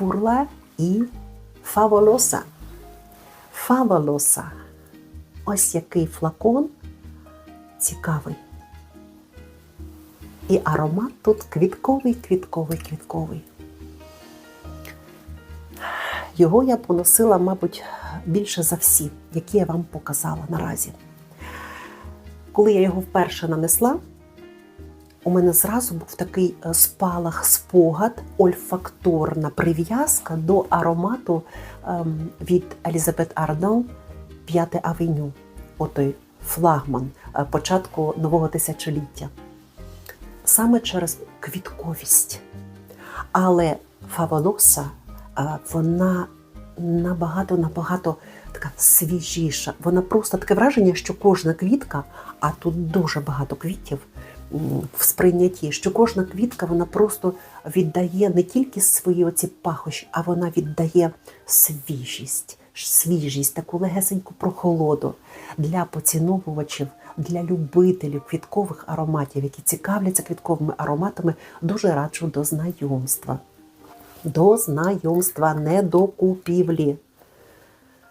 фурла і фаволоса. Фаволоса. Ось який флакон цікавий. І аромат тут квітковий, квітковий, квітковий. Його я поносила, мабуть, більше за всі, які я вам показала наразі. Коли я його вперше нанесла, у мене зразу був такий е, спалах, спогад, ольфакторна прив'язка до аромату ем, від Елізабет Ардон П'яте авеню, отой флагман е, початку нового тисячоліття. Саме через квітковість. Але фаволоса е, вона набагато набагато така свіжіша. Вона просто таке враження, що кожна квітка, а тут дуже багато квітів в сприйнятті, що кожна квітка вона просто віддає не тільки свої оці пахощі, а вона віддає свіжість, свіжість, таку легесеньку прохолоду для поціновувачів, для любителів квіткових ароматів, які цікавляться квітковими ароматами, дуже раджу до знайомства. До знайомства, не до купівлі.